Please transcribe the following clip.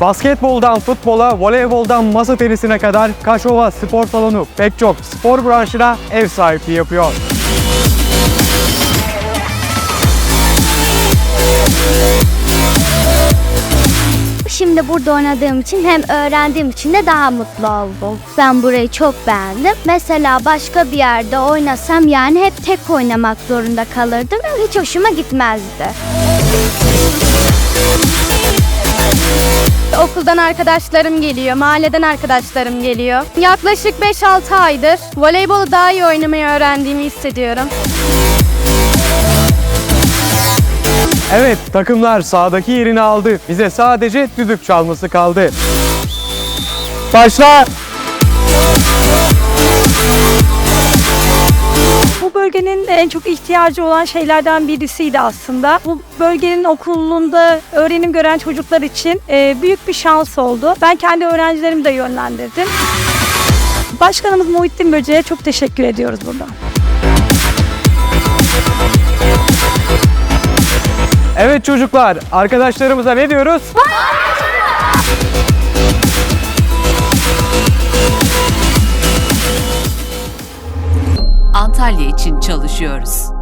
Basketboldan futbola, voleyboldan masa tenisine kadar Kaşova Spor Salonu pek çok spor branşına ev sahipliği yapıyor. Şimdi burada oynadığım için hem öğrendiğim için de daha mutlu oldum. Ben burayı çok beğendim. Mesela başka bir yerde oynasam yani hep tek oynamak zorunda kalırdım ve hiç hoşuma gitmezdi. Okuldan arkadaşlarım geliyor, mahalleden arkadaşlarım geliyor. Yaklaşık 5-6 aydır voleybolu daha iyi oynamayı öğrendiğimi hissediyorum. Evet takımlar sahadaki yerini aldı. Bize sadece düdük çalması kaldı. Başla! Bu bölgenin en çok ihtiyacı olan şeylerden birisiydi aslında. Bu bölgenin okulunda öğrenim gören çocuklar için e, büyük bir şans oldu. Ben kendi öğrencilerimi de yönlendirdim. Başkanımız Muhittin Böce'ye çok teşekkür ediyoruz buradan. Evet çocuklar arkadaşlarımıza ne diyoruz? Antalya için çalışıyoruz.